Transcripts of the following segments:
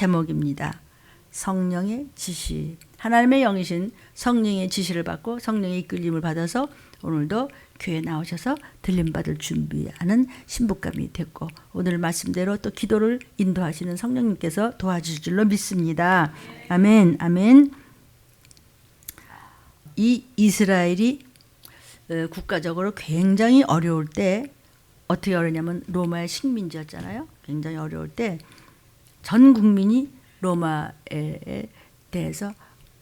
제목입니다. 성령의 지시. 하나님의 영이신 성령의 지시를 받고 성령의 이끌림을 받아서 오늘도 교회 나오셔서 들림받을 준비하는 신부감이 됐고 오늘 말씀대로 또 기도를 인도하시는 성령님께서 도와주실 줄로 믿습니다. 아멘, 아멘. 이 이스라엘이 어, 국가적으로 굉장히 어려울 때 어떻게 어려냐면 로마의 식민지였잖아요. 굉장히 어려울 때 전 국민이 로마에 대해서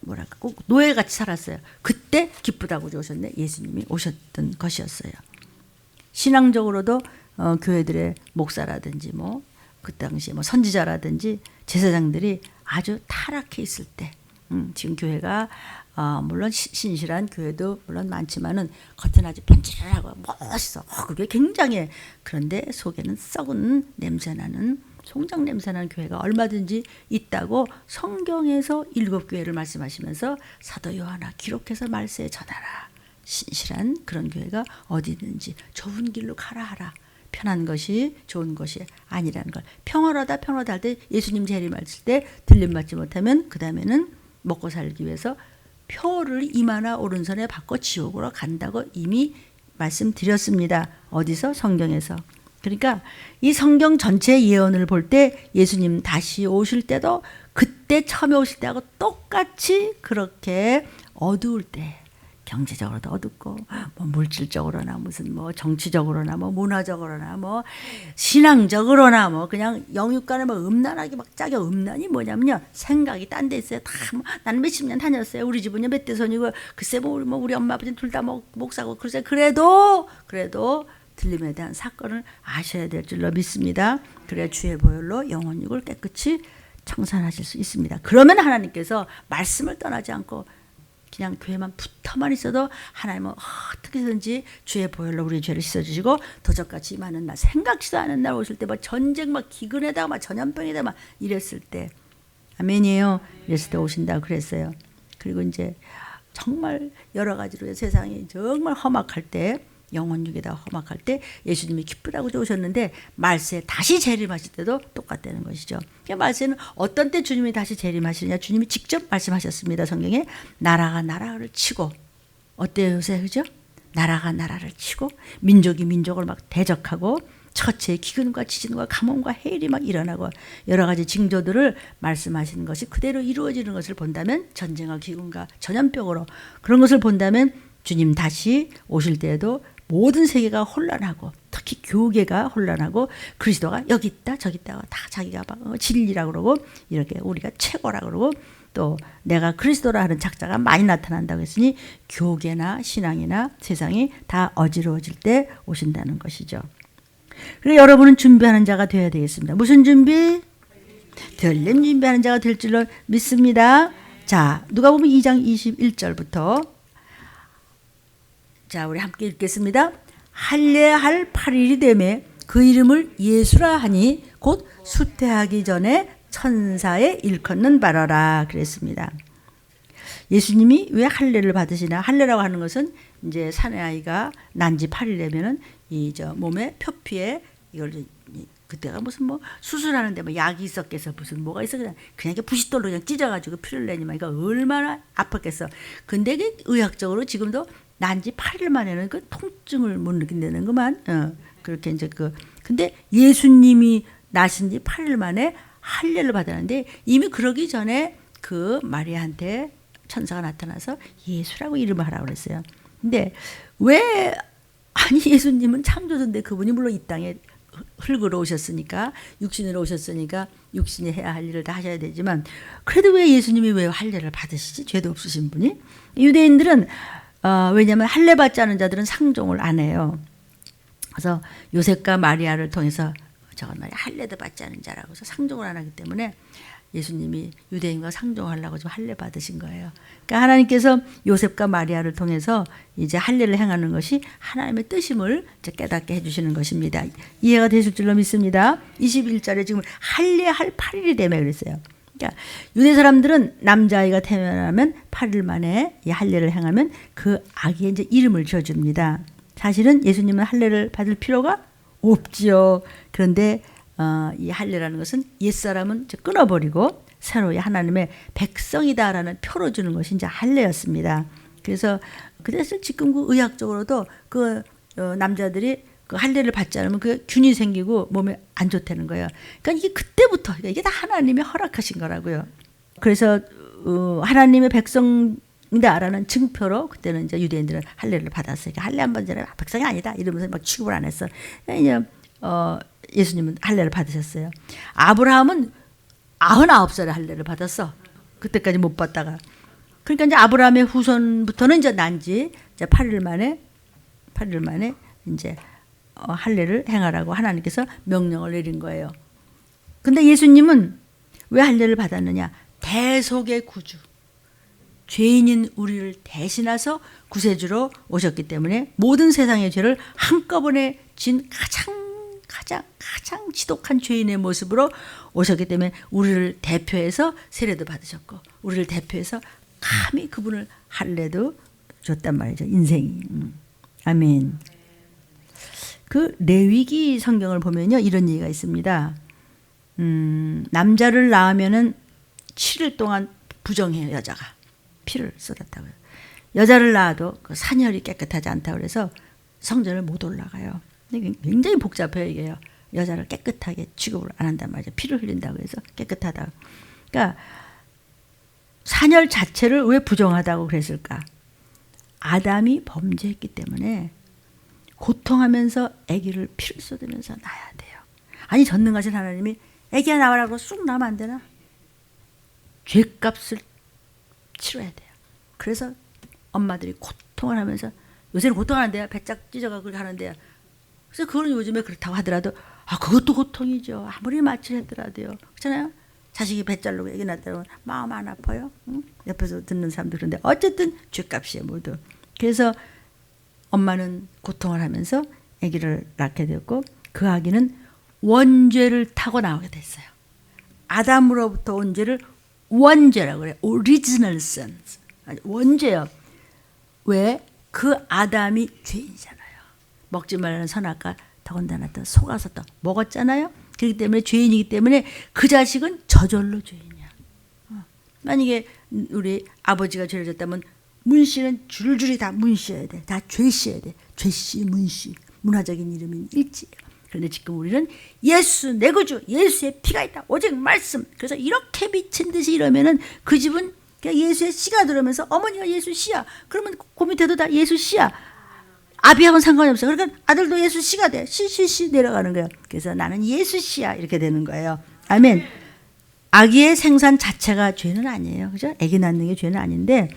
뭐랄까 꼭 노예같이 살았어요. 그때 기쁘다고 오셨네. 예수님이 오셨던 것이었어요. 신앙적으로도 어, 교회들의 목사라든지 뭐 그 당시에 뭐 선지자라든지 제사장들이 아주 타락해 있을 때 음, 지금 교회가 어, 물론 시- 신실한 교회도 물론 많지만은 겉은 아주 번지르하고 멋있어. 어, 그게 굉장해. 그런데 속에는 썩은 냄새나는 송장 냄새나는 교회가 얼마든지 있다고 성경에서 일곱 교회를 말씀하시면서 사도 요하나 기록해서 말세에 전하라. 신실한 그런 교회가 어디 있는지 좋은 길로 가라 하라. 편한 것이 좋은 것이 아니라는 걸 평화로다 평화로다 할 때 예수님 재림하실 때 들림 받지 못하면 그 다음에는 먹고 살기 위해서 표를 이마나 오른손에 받고 지옥으로 간다고 이미 말씀드렸습니다. 어디서 성경에서 그러니까 이 성경 전체 예언을 볼 때 예수님 다시 오실 때도 그때 처음에 오실 때하고 똑같이 그렇게 어두울 때 경제적으로도 어둡고 뭐 물질적으로나 무슨 뭐 정치적으로나 뭐 문화적으로나 뭐 신앙적으로나 뭐 그냥 영육간에 뭐 음란하게 막 짜게 음란이 뭐냐면요. 생각이 딴 데 있어요. 다뭐 몇십 년 다녔어요. 우리 집은요. 몇 대손이고 글쎄 뭐 우리 뭐 우리 엄마 아버지 둘 다 뭐 목사고 글쎄 그래도 그래도 들림에 대한 사건을 아셔야 될 줄로 믿습니다. 그래야 주의 보혈로 영혼 육을 깨끗이 청산하실 수 있습니다. 그러면 하나님께서 말씀을 떠나지 않고 그냥 교회만 붙어만 있어도 하나님은 어떻게든지 주의 보혈로 우리 죄를 씻어주시고 도적같이 많은 날 생각지도 않은 날 오실 때 막 전쟁 막 기근에다가 막 전염병에다가 막 이랬을 때 아멘이에요. 이랬을 때 오신다고 그랬어요. 그리고 이제 정말 여러 가지로 세상이 정말 험악할 때 영혼 육에다 험악할 때 예수님이 기쁘다고 오셨는데 말세 다시 재림하실 때도 똑같다는 것이죠. 그러니까 말세는 어떤 때 주님이 다시 재림하시느냐 주님이 직접 말씀하셨습니다. 성경에 나라가 나라를 치고 어때요 요새 그죠? 나라가 나라를 치고 민족이 민족을 막 대적하고 처체의 기근과 지진과 가뭄과 해일이 막 일어나고 여러 가지 징조들을 말씀하시는 것이 그대로 이루어지는 것을 본다면 전쟁과 기근과 전염병으로 그런 것을 본다면 주님 다시 오실 때에도 모든 세계가 혼란하고 특히 교계가 혼란하고 그리스도가 여기 있다 저기 있다가 다 자기가 막 어, 진리라 그러고 이렇게 우리가 최고라 그러고 또 내가 그리스도라 하는 작자가 많이 나타난다고 했으니 교계나 신앙이나 세상이 다 어지러워질 때 오신다는 것이죠. 그리고 여러분은 준비하는 자가 되어야 되겠습니다. 무슨 준비? 들림 준비하는 자가 될 줄로 믿습니다. 자, 누가 보면 2장 21절부터 자, 우리 함께 읽겠습니다. 할례할 8일이 되매 그 이름을 예수라 하니 곧 수태하기 전에 천사에 일컫는 바라라 그랬습니다. 예수님이 왜 할례를 받으시나? 할례라고 하는 것은 이제 사내 아이가 난지 8일 되면은 이 저 몸에 표피에 이걸 그때가 무슨 뭐 수술하는데 뭐 약이 있었겠어 무슨 뭐가 있어 그냥 그냥 부싯돌로 그냥 찢어가지고 피를 내니만 이거 얼마나 아팠겠어. 근데 그 의학적으로 지금도 난지 8일 만에는 그 통증을 못 느낀다는 것만 어, 그렇게 이제 그 근데 예수님이 나신 지 8일 만에 할례를 받았는데 이미 그러기 전에 그 마리아한테 천사가 나타나서 예수라고 이름을 하라고 그랬어요. 근데 왜 아니 예수님은 창조주인데 그분이 물론 이 땅에 흙으로 오셨으니까 육신으로 오셨으니까 육신이 해야 할 일을 다 하셔야 되지만 그래도 왜 예수님이 왜 할례를 받으시지? 죄도 없으신 분이 유대인들은 어, 왜냐하면 할례 받지 않은 자들은 상종을 안 해요. 그래서 요셉과 마리아를 통해서 저건 말이야 할례도 받지 않은 자라고 해서 상종을 안 하기 때문에 예수님이 유대인과 상종하려고 좀 할례 받으신 거예요. 그러니까 하나님께서 요셉과 마리아를 통해서 이제 할례를 행하는 것이 하나님의 뜻임을 깨닫게 해주시는 것입니다. 이해가 되실 줄로 믿습니다. 21절에 지금 할례할 8일이 되며 그랬어요. 그러니까 유대 사람들은 남자아이가 태어나면 8일 만에 이 할례를 행하면 그 아기의 이제 이름을 지어줍니다. 사실은 예수님은 할례를 받을 필요가 없지요. 그런데 어, 이 할례라는 것은 옛사람은 끊어버리고 새로 하나님의 백성이다라는 표로 주는 것이 이제 할례였습니다. 그래서 그래서 지금 그 의학적으로도 그 어, 남자들이 그 할례를 받지 않으면 그 균이 생기고 몸에 안 좋다는 거예요. 그러니까 이게 그때부터 이게 다 하나님이 허락하신 거라고요. 그래서 어, 하나님의 백성이다라는 증표로 그때는 이제 유대인들은 할례를 받았어요. 그러니까 할례 한 번 전에 백성이 아니다 이러면서 막 취급을 안 했어. 이제 어, 예수님은 할례를 받으셨어요. 아브라함은 아흔아홉 살에 할례를 받았어. 그때까지 못 받다가. 그러니까 이제 아브라함의 후손부터는 이제 난지 이제 8일 만에 8일 만에 이제 어, 할례를 행하라고 하나님께서 명령을 내린 거예요. 근데 예수님은 왜 할례를 받았느냐? 대속의 구주. 죄인인 우리를 대신해서 구세주로 오셨기 때문에 모든 세상의 죄를 한꺼번에 진 가장 가장 가장 지독한 죄인의 모습으로 오셨기 때문에 우리를 대표해서 세례도 받으셨고 우리를 대표해서 감히 그분을 할례도 줬단 말이죠 인생이 음. 아멘. 그 레위기 성경을 보면요 이런 얘기가 있습니다. 음, 남자를 낳으면은 7일 동안 부정해요 여자가 피를 쏟았다고요. 여자를 낳아도 그 산혈이 깨끗하지 않다 그래서 성전을 못 올라가요. 굉장히 복잡해요 이게요. 여자를 깨끗하게 취급을 안 한단 말이죠. 피를 흘린다고 해서 깨끗하다. 그러니까 산혈 자체를 왜 부정하다고 그랬을까? 아담이 범죄했기 때문에 고통하면서 아기를 피를 쏟으면서 낳아야 돼요. 아니 전능하신 하나님이 아기야 나와라고 쑥 나면 안 되나? 죄값을 치러야 돼요. 그래서 엄마들이 고통을 하면서 요새는 고통하는데요. 배짝 찢어가고 하는데요. 그래서 그거는 요즘에 그렇다고 하더라도 아 그것도 고통이죠. 아무리 마취하더라도요. 그렇잖아요. 자식이 배 자르고 애기 낳다고 마음 안 아파요? 응? 옆에서 듣는 사람들 그런데 어쨌든 죄값이에요 모두. 그래서 엄마는 고통을 하면서 아기를 낳게 되었고 그 아기는 원죄를 타고 나오게 됐어요. 아담으로부터 온 죄를 원죄라고 그래요. Original sin. 원죄요. 왜? 그 아담이 죄인이잖아요. 먹지 말라는 선악과 더군다나 또 속아서 또 먹었잖아요. 그렇기 때문에 죄인이기 때문에 그 자식은 저절로 죄인이야. 어. 만약에 우리 아버지가 죄를 졌다면 문씨는 줄줄이 다 문씨여야 돼. 다 죄씨여야 돼. 죄씨, 문씨. 문화적인 이름인 일지예요. 그런데 지금 우리는 예수 내 구주 예수의 피가 있다. 오직 말씀. 그래서 이렇게 미친 듯이 이러면은 그 집은 그냥 예수의 씨가 들어오면서 어머니가 예수 씨야. 그러면 그 밑에도 다 예수 씨야. 아비하고는 상관이 없어. 그러니까 아들도 예수 씨가 돼. 씨씨씨 내려가는 거예요. 그래서 나는 예수 씨야 이렇게 되는 거예요. 아멘. 아기의 생산 자체가 죄는 아니에요. 그죠? 아기 낳는 게 죄는 아닌데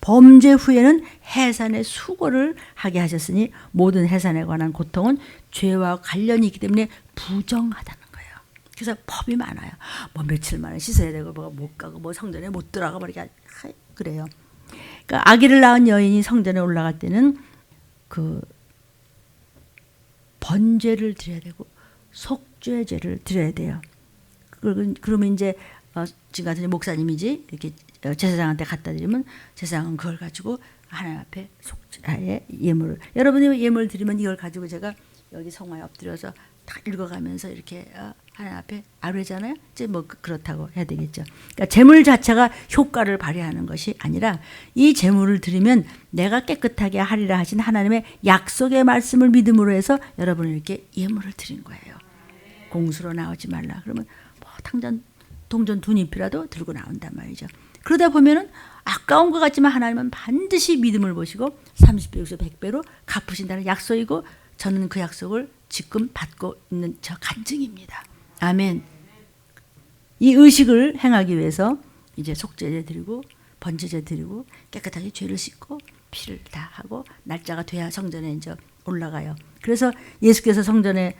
범죄 후에는 해산의 수고를 하게 하셨으니 모든 해산에 관한 고통은 죄와 관련이 있기 때문에 부정하다는 거예요. 그래서 법이 많아요. 뭐 며칠 만에 씻어야 되고 뭐못 가고 뭐 성전에 못 들어가 버리게 그래요. 그러니까 아기를 낳은 여인이 성전에 올라갈 때는 그 번제를 드려야 되고 속죄제를 드려야 돼요. 그러면 이제 어, 지금 같은 목사님이지 이렇게 어, 제사장한테 갖다 드리면 제사장은 그걸 가지고 하나님 앞에 속죄의 예물을 여러분이 예물 드리면 이걸 가지고 제가 여기 성화에 엎드려서 다 읽어가면서 이렇게 어, 하나님 앞에 아뢰잖아요. 이제 뭐 그, 그렇다고 해야 되겠죠. 그러니까 제물 자체가 효과를 발휘하는 것이 아니라 이 제물을 드리면 내가 깨끗하게 하리라 하신 하나님의 약속의 말씀을 믿음으로 해서 여러분을 이렇게 예물을 드린 거예요. 공수로 나오지 말라. 그러면 뭐 당장 동전 두 잎이라도 들고 나온단 말이죠. 그러다 보면은 아까운 것 같지만 하나님은 반드시 믿음을 보시고 30배, 60배, 100배로 갚으신다는 약속이고 저는 그 약속을 지금 받고 있는 저 간증입니다. 아멘. 이 의식을 행하기 위해서 이제 속죄제 드리고 번제제 드리고 깨끗하게 죄를 씻고 피를 다 하고 날짜가 돼야 성전에 이제 올라가요. 그래서 예수께서 성전에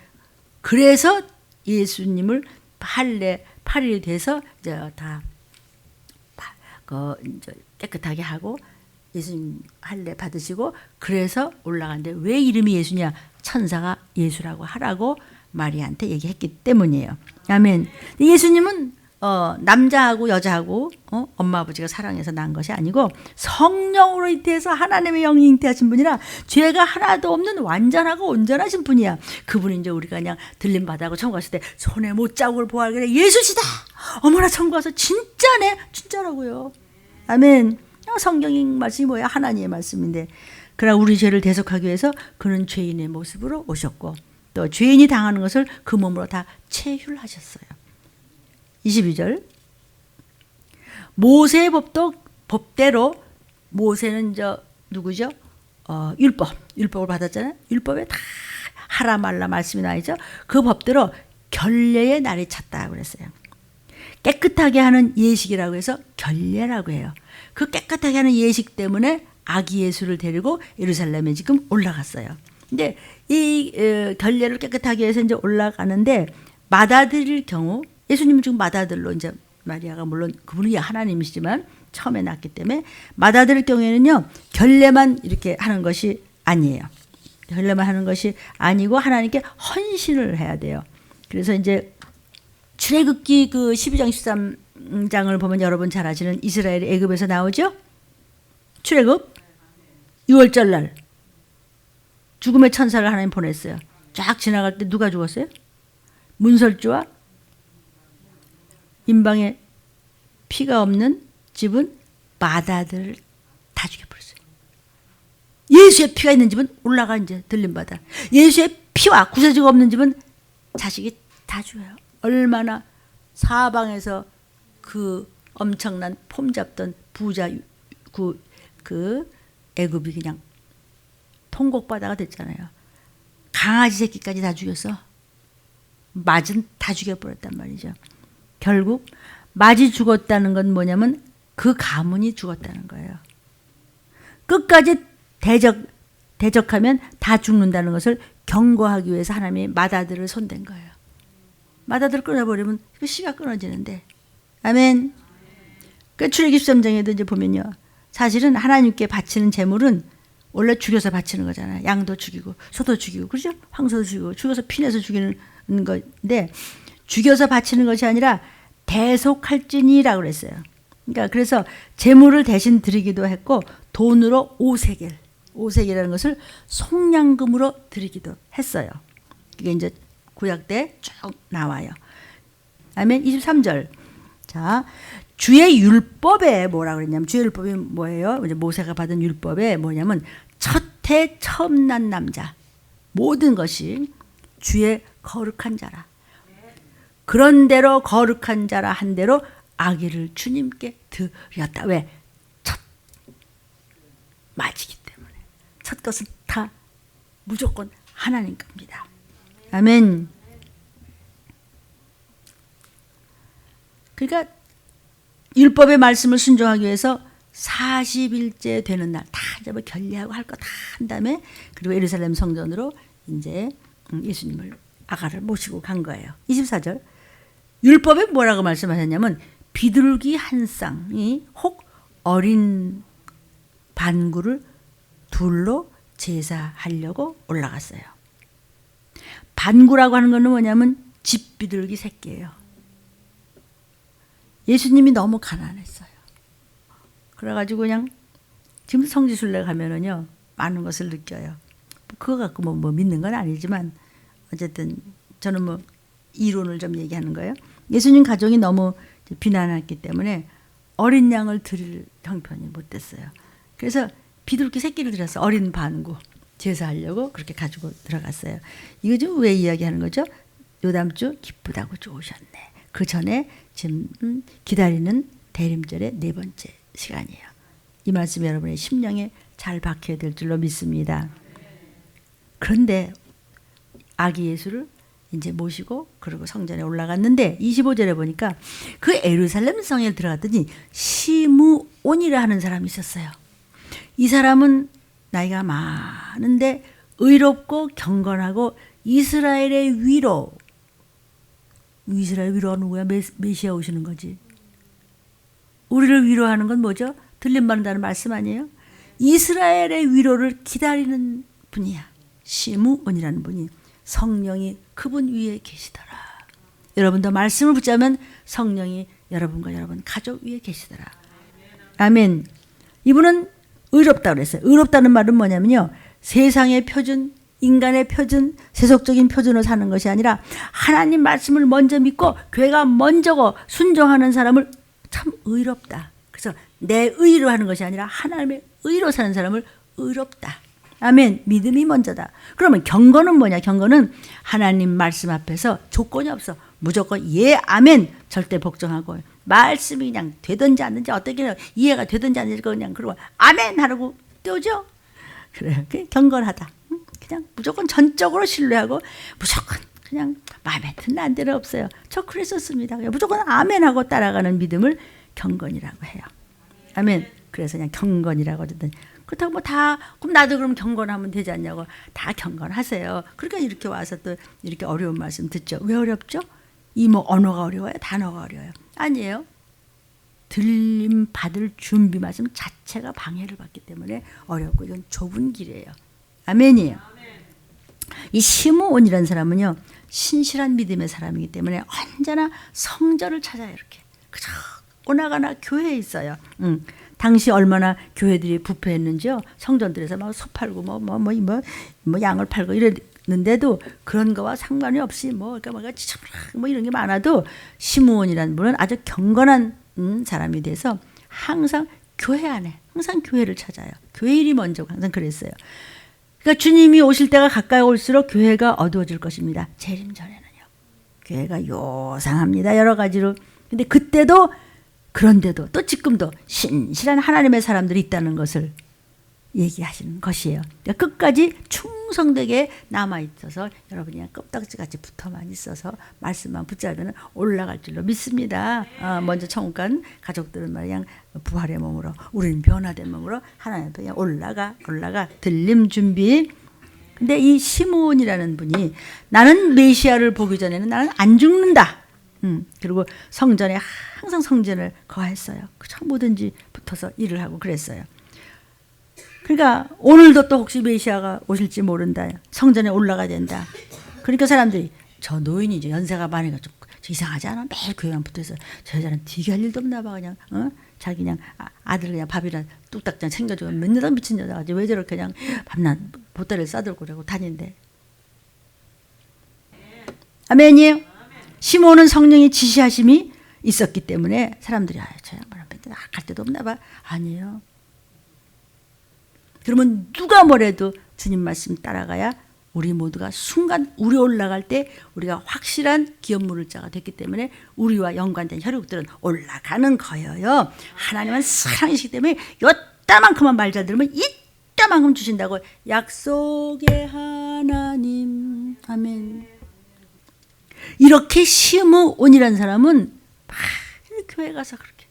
그래서 예수님을 할례 8일이 돼서 이제 다 그 이제 깨끗하게 하고 예수님 할례 받으시고 그래서 올라가는데 왜 이름이 예수냐? 천사가 예수라고 하라고 마리아한테 얘기했기 때문이에요. 아멘. 예수님은 어, 남자하고 여자하고 어, 엄마 아버지가 사랑해서 난 것이 아니고 성령으로 잉태해서 하나님의 영이 잉태하신 분이라 죄가 하나도 없는 완전하고 온전하신 분이야. 그분이 이제 우리가 그냥 들림 받아고 천국 갔을 때 손에 못 자국을 보아하길래 예수시다. 어머나 천국 가서 진짜네, 진짜라고요. 아멘. 어, 성경의 말씀이 뭐야? 하나님의 말씀인데. 그러나 우리 죄를 대속하기 위해서 그는 죄인의 모습으로 오셨고 또 죄인이 당하는 것을 그 몸으로 다 체휼하셨어요. 22절. 모세의 법도 법대로 모세는 저 누구죠? 어, 율법. 율법을 받았잖아요. 율법에 다 하라 말라 말씀이 나 있죠. 그 법대로 결례의 날이 찼다 그랬어요. 깨끗하게 하는 예식이라고 해서 결례라고 해요. 그 깨끗하게 하는 예식 때문에 아기 예수를 데리고 예루살렘에 지금 올라갔어요. 근데 이 어, 결례를 깨끗하게 해서 이제 올라가는데 맏아들일 경우 예수님은 지금 맏아들로 이제 마리아가 물론 그분이 하나님이시지만 처음에 낳기 때문에 맏아들일 경우에는요 결례만 이렇게 하는 것이 아니에요. 결례만 하는 것이 아니고 하나님께 헌신을 해야 돼요. 그래서 이제 출애굽기 그 12장 13장을 보면 여러분 잘 아시는 이스라엘 애굽에서 나오죠? 출애굽 6월절 날 죽음의 천사를 하나님 보냈어요. 쫙 지나갈 때 누가 죽었어요? 문설주와 임방에 피가 없는 집은 마다들을 다 죽여버렸어요. 예수의 피가 있는 집은 올라가 이제 들림받아. 예수의 피와 구세주가 없는 집은 자식이 다 죽어요. 얼마나 사방에서 그 엄청난 폼 잡던 부자 그, 그 애굽이 그냥 통곡바다가 됐잖아요. 강아지 새끼까지 다 죽였어. 맞은 다 죽여버렸단 말이죠. 결국 맞이 죽었다는 건 뭐냐면 그 가문이 죽었다는 거예요. 끝까지 대적 대적하면 다 죽는다는 것을 경고하기 위해서 하나님이 마다들을 손댄 거예요. 마다들 끊어버리면 그 씨가 끊어지는데 아멘. 그 출애굽 13장에도 이제 보면요. 사실은 하나님께 바치는 제물은 원래 죽여서 바치는 거잖아요. 양도 죽이고 소도 죽이고 그렇죠? 황소도 죽이고 죽여서 피내서 죽이는 건데 죽여서 바치는 것이 아니라 대속할지니라고 그랬어요. 그러니까 그래서 제물을 대신 드리기도 했고 돈으로 오세겔 오세겔이라는 것을 속량금으로 드리기도 했어요. 이게 이제 구약 때 쭉 나와요. 아멘 23절. 자, 주의 율법에 뭐라 그랬냐면 주의 율법이 뭐예요? 이제 모세가 받은 율법에 뭐냐면 첫해 처음 난 남자 모든 것이 주의 거룩한 자라. 그런 대로 거룩한 자라 한 대로 아기를 주님께 드렸다. 왜? 첫 맞이기 때문에. 첫 것은 다 무조건 하나님 겁니다. 아멘. 그러니까 율법의 말씀을 순종하기 위해서 40일째 되는 날 다 이제 뭐 결례하고 할 거 다 한 다음에 그리고 예루살렘 성전으로 이제 음, 예수님을 아가를 모시고 간 거예요. 24절. 율법에 뭐라고 말씀하셨냐면 비둘기 한 쌍이 혹 어린 반구를 둘로 제사하려고 올라갔어요. 반구라고 하는 것은 뭐냐면 집비둘기 새끼예요. 예수님이 너무 가난했어요. 그래가지고 그냥 지금 성지순례 가면은요 많은 것을 느껴요. 그거 갖고 뭐, 뭐 믿는 건 아니지만 어쨌든 저는 뭐 이론을 좀 얘기하는 거예요. 예수님 가정이 너무 비난했기 때문에 어린 양을 드릴 형편이 못 됐어요. 그래서 비둘기 새끼를 들여서 어린 반구 제사하려고 그렇게 가지고 들어갔어요. 이거 좀 왜 이야기하는 거죠? 요담 주 기쁘다고 좋으셨네. 그 전에 지금 기다리는 대림절의 네 번째 시간이에요. 이 말씀 여러분의 심령에 잘 박혀야 될 줄로 믿습니다. 그런데 아기 예수를 이제 모시고 그리고 성전에 올라갔는데 25절에 보니까 그 에루살렘 성에 들어갔더니 시무온이라 하는 사람이 있었어요. 이 사람은 나이가 많은데 의롭고 경건하고 이스라엘의 위로 이스라엘 위로가 누구야? 메, 메시아 오시는 거지. 우리를 위로하는 건 뭐죠? 들림받는다는 말씀 아니에요? 이스라엘의 위로를 기다리는 분이야. 시무온이라는 분이 성령이 그분 위에 계시더라. 여러분도 말씀을 붙잡으면 성령이 여러분과 여러분 가족 위에 계시더라. 아멘. 이분은 의롭다 그랬어요. 의롭다는 말은 뭐냐면요. 세상의 표준, 인간의 표준, 세속적인 표준으로 사는 것이 아니라 하나님 말씀을 먼저 믿고 교회가 먼저고 순종하는 사람을 참 의롭다. 그래서 내 의로 하는 것이 아니라 하나님의 의로 사는 사람을 의롭다. 아멘. 믿음이 먼저다. 그러면 경건은 뭐냐? 경건은 하나님 말씀 앞에서 조건이 없어. 무조건 예, 아멘. 절대 복종하고 말씀이 그냥 되든지 안 되든지 어떻게 이해가 되든지 안 되든지 그냥 그러고 아멘 하라고 띄우죠. 그래, 그 경건하다. 응? 그냥 무조건 전적으로 신뢰하고 무조건 그냥 마음에 드는 안 되는 없어요. 저 그랬었습니다. 무조건 아멘 하고 따라가는 믿음을 경건이라고 해요. 아멘. 그래서 그냥 경건이라고 하거든. 그렇다고 뭐 다 그럼 나도 그럼 경건하면 되지 않냐고 다 경건하세요. 그러니까 이렇게 와서 또 이렇게 어려운 말씀 듣죠. 왜 어렵죠? 이 뭐 언어가 어려워요? 단어가 어려워요? 아니에요. 들림 받을 준비 말씀 자체가 방해를 받기 때문에 어렵고 이건 좁은 길이에요. 아멘이에요. 이 시므온이라는 사람은요 신실한 믿음의 사람이기 때문에 언제나 성전을 찾아요 이렇게 그저 오나가나 교회에 있어요. 음. 당시 얼마나 교회들이 부패했는지요. 성전들에서 막 소 팔고 뭐 뭐 뭐 뭐 뭐 양을 팔고 이랬는데도 그런 거와 상관이 없이 뭐 그러니까 뭐 이런 게 많아도 시므온이라는 분은 아주 경건한 음, 사람이 돼서 항상 교회 안에 항상 교회를 찾아요. 교회 일이 먼저 항상 그랬어요. 그러니까 주님이 오실 때가 가까이 올수록 교회가 어두워질 것입니다. 재림 전에는요. 교회가 요상합니다. 여러 가지로. 근데 그때도 그런데도 또 지금도 신실한 하나님의 사람들이 있다는 것을 얘기하시는 것이에요. 그러니까 끝까지 충성되게 남아 있어서 여러분이 껍딱지같이 붙어만 있어서 말씀만 붙잡으면 올라갈 줄로 믿습니다. 어, 먼저 천국 간 가족들은 그냥 부활의 몸으로 우리는 변화된 몸으로 하나님 앞에 올라가 올라가 들림 준비. 근데 이 시몬이라는 분이 나는 메시아를 보기 전에는 나는 안 죽는다. 음, 그리고 성전에 항상 성전을 거했어요. 그저 뭐든지 붙어서 일을 하고 그랬어요. 그러니까 오늘도 또 혹시 메시아가 오실지 모른다. 성전에 올라가야 된다. 그러니까 사람들이 저 노인이 이제 연세가 많으니까 좀 이상하지 않아? 매일 교회만 붙어서 저 여자는 되게 할 일도 없나 봐 그냥 어? 자기 그냥 아, 들 그냥 밥이랑 뚝딱장 챙겨주고 맨날 미친 여자가지 왜 저렇게 그냥 밤낮 보따리를 싸들고 그러고 다닌대. 아멘이에요. 시몬은 성령의 지시하심이 있었기 때문에 사람들이 아저 양반 앞에 갈 데도 없나 봐. 아니에요. 그러면 누가 뭐래도 주님 말씀 따라가야 우리 모두가 순간 우리 올라갈 때 우리가 확실한 기업물을 자가 됐기 때문에 우리와 연관된 혈육들은 올라가는 거예요. 하나님은 사랑이시기 때문에 요따만큼만 말 잘 들으면 이따만큼 주신다고 약속의 하나님 아멘. 이렇게 시므 온이라는 사람은 많이 교회 가서 그렇게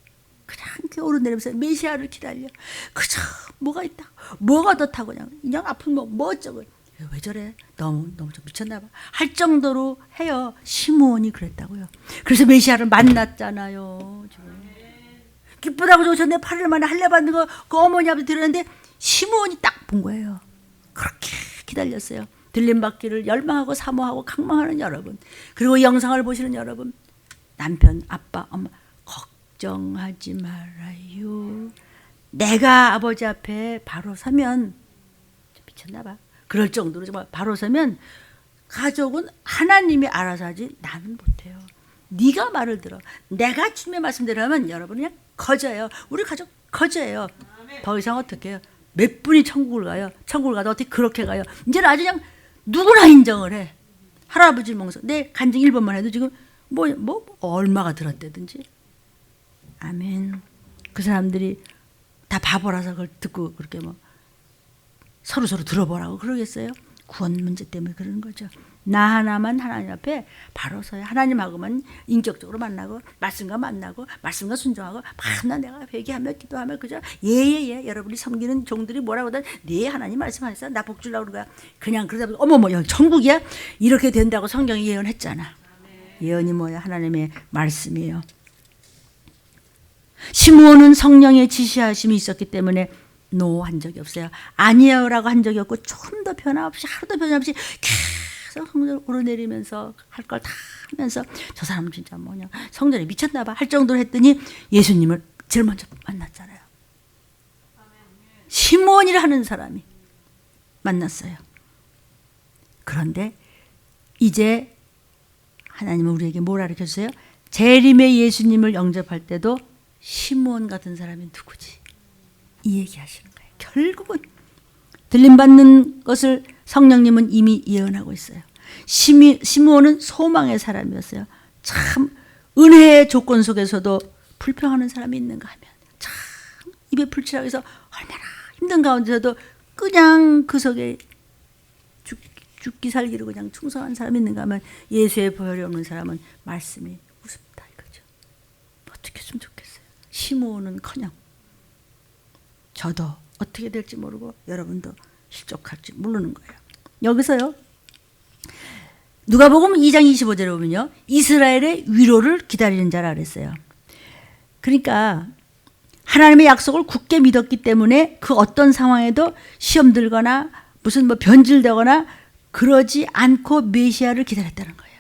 그냥 그 오르내리면서 메시아를 기다려. 그저 뭐가 있다. 뭐가 더 타고 그냥 그냥 아픈 뭐뭐 어쩌고 왜 저래? 너무 너무 좀 미쳤나 봐. 할 정도로 해요. 시므온이 그랬다고요. 그래서 메시아를 만났잖아요. 지금. 기쁘다고 좋으셨네. 8일 만에 할례 받는 거 그 어머니 앞에 들었는데 시므온이 딱 본 거예요. 그렇게 기다렸어요. 들림 받기를 열망하고 사모하고 강망하는 여러분. 그리고 영상을 보시는 여러분. 남편, 아빠, 엄마 걱정하지 말아요. 내가 아버지 앞에 바로 서면 미쳤나 봐. 그럴 정도로 정말 바로 서면 가족은 하나님이 알아서 하지 나는 못해요. 네가 말을 들어. 내가 주님의 말씀대로 하면 여러분은 그냥 거져요. 우리 가족 거져요. 더 이상 어떻게 해요? 몇 분이 천국을 가요? 천국을 가도 어떻게 그렇게 가요? 이제는 아주 그냥 누구나 인정을 해. 할아버지 멍서 내 간증 1번만 해도 지금 뭐, 뭐 얼마가 들었대든지. 아멘. 그 사람들이 다 바보라서 그걸 듣고 그렇게 뭐 서로 서로 들어보라고 그러겠어요? 구원 문제 때문에 그러는 거죠. 나 하나만 하나님 앞에 바로 서야 하나님하고만 인격적으로 만나고 말씀과 만나고 말씀과 순종하고 밤낮 내가 회개하며 기도하며 그저 예예 예. 여러분이 섬기는 종들이 뭐라고 하든 네 하나님 말씀하셨어 나복 주려고 거야. 그냥 그러다 보니 어머머 여기 천국이야? 이렇게 된다고 성경이 예언했잖아. 예언이 뭐야? 하나님의 말씀이에요. 시므온은 성령의 지시하심이 있었기 때문에 노한 적이 없어요. 아니에요라고 한 적이 없고 좀더 변화 없이 하루도 변화 없이 계속 성전 오르내리면서 할 걸 다 하면서 저 사람은 진짜 뭐냐 성전에 미쳤나 봐 할 정도로 했더니 예수님을 제일 먼저 만났잖아요. 시몬이라 하는 사람이 만났어요. 그런데 이제 하나님은 우리에게 뭘 가르쳐 주세요? 재림의 예수님을 영접할 때도 시몬 같은 사람이 누구지? 이 얘기 하시는 거예요. 결국은 들림받는 것을 성령님은 이미 예언하고 있어요. 시미, 시므온은 소망의 사람이었어요. 참 은혜의 조건 속에서도 불평하는 사람이 있는가 하면 참 입에 불치라고 해서 얼마나 힘든 가운데서도 그냥 그 속에 죽, 죽기 살기로 그냥 충성한 사람이 있는가 하면 예수의 보혈이 없는 사람은 말씀이 우습다 이거죠. 어떻게 했으면 좋겠어요. 시므온은커녕 저도 어떻게 될지 모르고 여러분도 실족할지 모르는 거예요. 여기서요. 누가복음 2장 25절에 보면요. 이스라엘의 위로를 기다리는 자라 그랬어요. 그러니까 하나님의 약속을 굳게 믿었기 때문에 그 어떤 상황에도 시험 들거나 무슨 뭐 변질되거나 그러지 않고 메시아를 기다렸다는 거예요.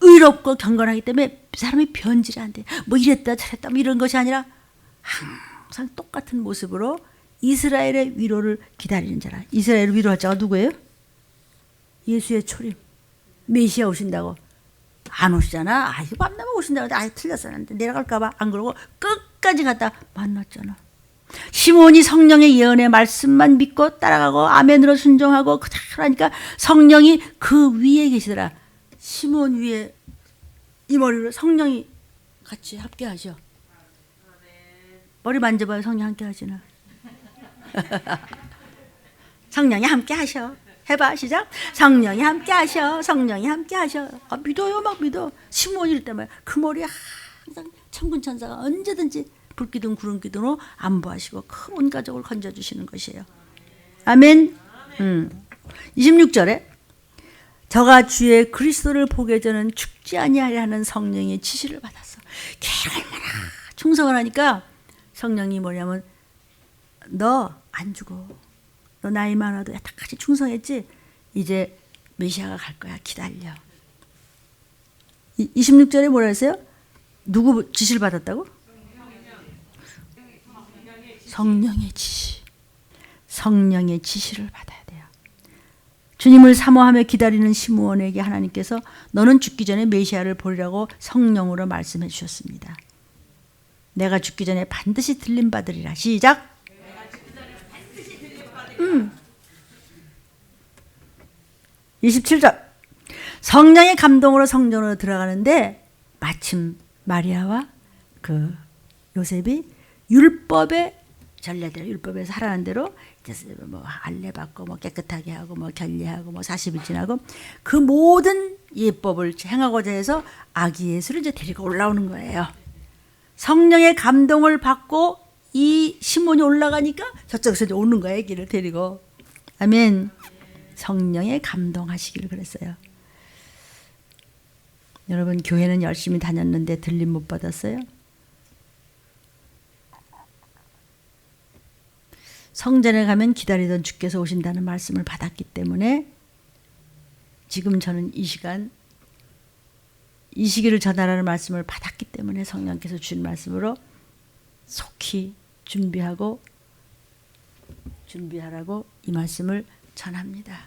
의롭고 경건하기 때문에 사람이 변질이 안 돼. 뭐 이랬다 저랬다 뭐 이런 것이 아니라 항상 똑같은 모습으로 이스라엘의 위로를 기다리는 자라. 이스라엘을 위로할 자가 누구예요? 예수의 초림. 메시아 오신다고 안 오시잖아. 아, 이거 밤나면 오신다고. 아, 틀렸어. 내려갈까봐 안 그러고 끝까지 갔다 만났잖아. 시몬이 성령의 예언의 말씀만 믿고 따라가고 아멘으로 순종하고 그러니까 성령이 그 위에 계시더라. 시몬 위에 이 머리로 성령이 같이 함께 하셔. 머리 만져봐요. 성령 함께 하시나. 성령이 함께 하셔. 해봐 시작. 성령이 함께 하셔. 성령이 함께 하셔. 아, 믿어요 막 믿어. 시몬일 때만 그 머리에 항상 천군 천사가 언제든지 불기둥 구름기둥으로 안보하시고 큰 온 가족을 건져 주시는 것이에요. 아멘. 음. 26절에 저가 주의 그리스도를 보게 저는 죽지 아니하려 하는 성령의 지시를 받았어. 걔 얼마나 충성을 하니까 성령이 뭐냐면 너 안 죽어. 너 나이 많아도 여태까지 충성했지? 이제 메시아가 갈 거야. 기다려. 26절에 뭐라 했어요? 누구 지시를 받았다고? 성령의 지시. 성령의 지시를 받아야 돼요. 주님을 사모하며 기다리는 시므온에게 하나님께서 너는 죽기 전에 메시아를 보리라고 성령으로 말씀해 주셨습니다. 내가 죽기 전에 반드시 들림 받으리라. 시작. 음. 27절. 성령의 감동으로 성전으로 들어가는데 마침 마리아와 그 요셉이 율법의 전례대로 율법에서 하라는 대로 이제 뭐 할례 받고 뭐 깨끗하게 하고 뭐 결례하고 뭐 40일 지나고 그 모든 예법을 행하고자 해서 아기 예수를 이제 데리고 올라오는 거예요. 성령의 감동을 받고 이 시몬이 올라가니까 저쪽에서 이제 오는 거예요. 애기를 데리고. 아멘. 성령에 감동하시기를 그랬어요. 여러분 교회는 열심히 다녔는데 들림 못 받았어요? 성전에 가면 기다리던 주께서 오신다는 말씀을 받았기 때문에 지금 저는 이 시간 이 시기를 전하라는 말씀을 받았기 때문에 성령께서 주신 말씀으로 속히 준비하고 준비하라고 이 말씀을 전합니다.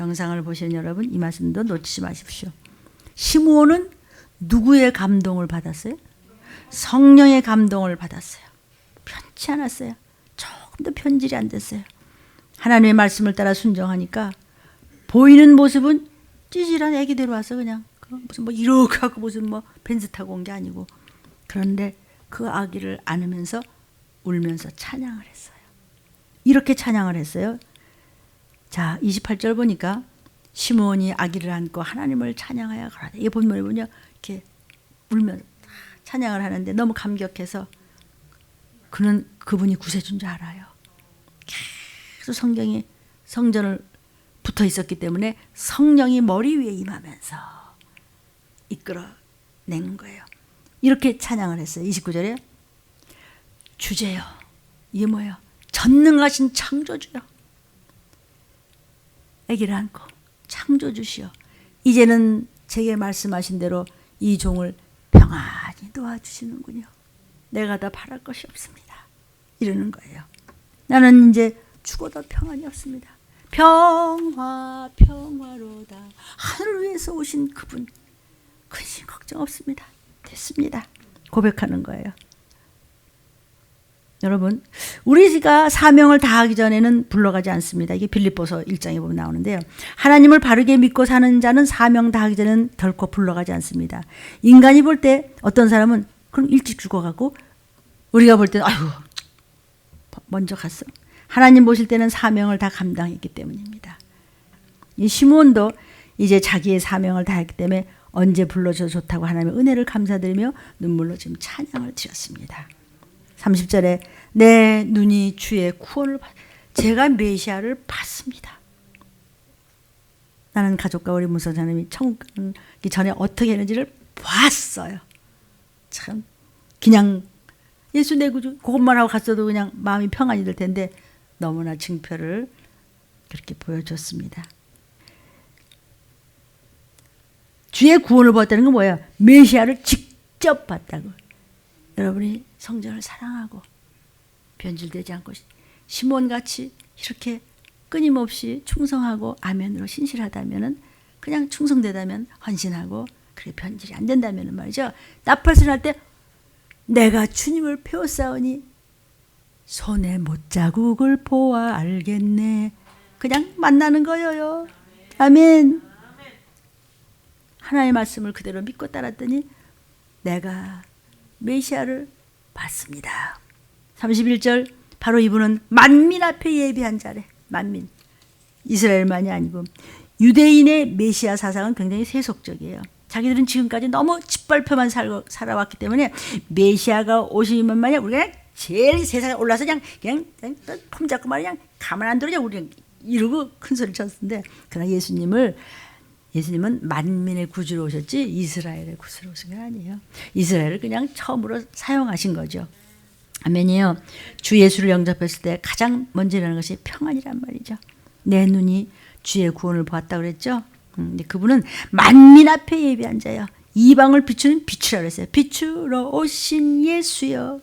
영상을 보시는 여러분 이 말씀도 놓치지 마십시오. 시므온은 누구의 감동을 받았어요? 성령의 감동을 받았어요. 편치 않았어요. 조금도 편질이 안 됐어요. 하나님의 말씀을 따라 순종하니까 보이는 모습은 찌질한 애기들 와서 그냥 그 무슨 뭐 이렇게 하고 무슨 뭐 벤츠 타고 온 게 아니고 그런데 그 아기를 안으면서 울면서 찬양을 했어요. 이렇게 찬양을 했어요. 자, 28절 보니까 시몬이 아기를 안고 하나님을 찬양하여 가라. 이게 본문에 보면 이렇게 울면서 찬양을 하는데 너무 감격해서 그는 그분이 구세주인 줄 알아요. 계속 성경이 성전을 붙어 있었기 때문에 성령이 머리 위에 임하면서 이끌어낸 거예요. 이렇게 찬양을 했어요. 29절에 주제요. 이게 뭐예요? 전능하신 창조주요. 아기를 안고 창조주시여 이제는 제게 말씀하신 대로 이 종을 평안히 놓아주시는군요. 내가 더 바랄 것이 없습니다. 이러는 거예요. 나는 이제 죽어도 평안이 없습니다. 평화 평화로다 하늘 위에서 오신 그분 근심 걱정 없습니다. 됐습니다. 고백하는 거예요. 여러분, 우리가 사명을 다하기 전에는 불러가지 않습니다. 이게 빌립보서 1장에 보면 나오는데요. 하나님을 바르게 믿고 사는 자는 사명 다하기 전에는 결코 불러가지 않습니다. 인간이 볼 때 어떤 사람은 그럼 일찍 죽어가고 우리가 볼 때는 아이고 먼저 갔어. 하나님 보실 때는 사명을 다 감당했기 때문입니다. 이 시몬도 이제 자기의 사명을 다했기 때문에 언제 불러줘 좋다고 하나님의 은혜를 감사드리며 눈물로 지금 찬양을 지었습니다. 30절에 내 눈이 주의 구원을 받, 제가 메시아를 봤습니다. 나는 가족과 우리 무서자님이 천국 가기 전에 어떻게 했는지를 봤어요. 참 그냥 예수 내 구주 그것만 하고 갔어도 그냥 마음이 평안이 될 텐데 너무나 증표를 그렇게 보여줬습니다. 주의 구원을 받았다는 건 뭐예요? 메시아를 직접 봤다고. 여러분이 성전을 사랑하고 변질되지 않고 시몬같이 이렇게 끊임없이 충성하고 아멘으로 신실하다면은 그냥 충성되다면 헌신하고 그게 변질이 안 된다면은 말이죠. 나팔선 할때 내가 주님을 배웠사오니 손에 못자국을 보아 알겠네. 그냥 만나는 거예요. 아멘. 하나님의 말씀을 그대로 믿고 따랐더니 내가 메시아를 봤습니다. 31절 바로 이분은 만민 앞에 예비한 자래. 만민. 이스라엘만이 아니고 유대인의 메시아 사상은 굉장히 세속적이에요. 자기들은 지금까지 너무 짓밟혀만 살고 살아왔기 때문에 메시아가 오시면 만약 우리가 제일 세상에 올라서 그냥 그냥, 그냥 폼 잡고 말이야 그냥 가만 안 두냐 우리 이러고 큰 소리 쳤는데 그러나 예수님을 예수님은 만민의 구주로 오셨지 이스라엘의 구주로 오신 건 아니에요. 이스라엘을 그냥 처음으로 사용하신 거죠. 아멘이요. 주 예수를 영접했을 때 가장 먼저 일어나는 것이 평안이란 말이죠. 내 눈이 주의 구원을 보았다 그랬죠. 음, 그분은 만민 앞에 예비한 자요. 이방을 비추는 빛이라 그랬어요. 비추러 오신 예수요.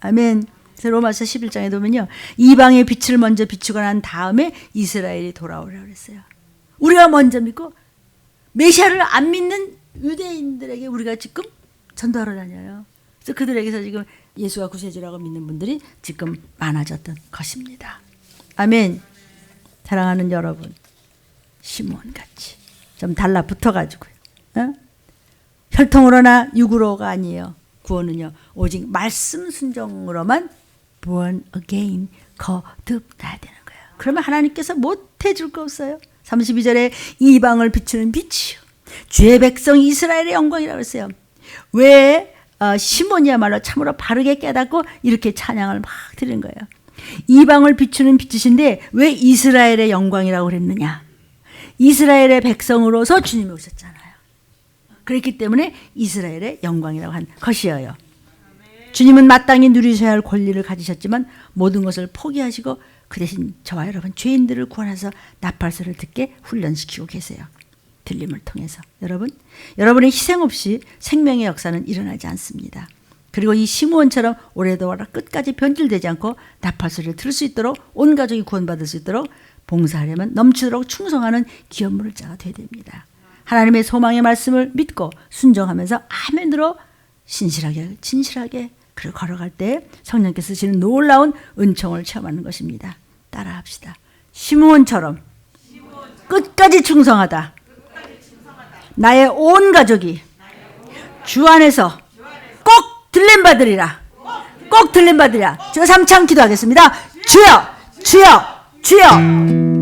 아멘. 로마서 11장에 보면요. 이방의 빛을 먼저 비추고 난 다음에 이스라엘이 돌아오라 그랬어요. 우리가 먼저 믿고 메시아를 안 믿는 유대인들에게 우리가 지금 전도하러 다녀요. 그래서 그들에게서 지금 예수가 구세주라고 믿는 분들이 지금 많아졌던 것입니다. 아멘. 사랑하는 여러분, 시몬 같이 좀 달라붙어 가지고요. 어? 혈통으로나 육으로가 아니에요. 구원은요. 오직 말씀 순종으로만 born again 거듭나야 되는 거예요. 그러면 하나님께서 못 해줄 거 없어요. 32절에 이방을 비추는 빛이요. 주의 백성 이스라엘의 영광이라고 했어요. 왜 어, 시몬이야말로 참으로 바르게 깨닫고 이렇게 찬양을 막 드리는 거예요. 이방을 비추는 빛이신데 왜 이스라엘의 영광이라고 그랬느냐? 이스라엘의 백성으로서 주님이 오셨잖아요. 그렇기 때문에 이스라엘의 영광이라고 한 것이에요. 주님은 마땅히 누리셔야 할 권리를 가지셨지만 모든 것을 포기하시고 그 대신 저와 여러분 죄인들을 구원해서 나팔소를 듣게 훈련시키고 계세요. 들림을 통해서 여러분 여러분의 희생 없이 생명의 역사는 일어나지 않습니다. 그리고 이 시므온처럼 오래도록 끝까지 변질되지 않고 나팔소리를 들을 수 있도록 온 가족이 구원받을 수 있도록 봉사하려면 넘치도록 충성하는 기업물을 자가 되어야 됩니다. 하나님의 소망의 말씀을 믿고 순종하면서 아멘으로 신실하게 진실하게 그를 걸어갈 때 성령께서 주시는 놀라운 은총을 체험하는 것입니다. 따라합시다. 시므온처럼 끝까지 충성하다. 나의 온 가족이 주 안에서 꼭 들림 받으리라. 꼭 들림 받으리라. 제가 삼창 기도하겠습니다. 주여, 주여, 주여.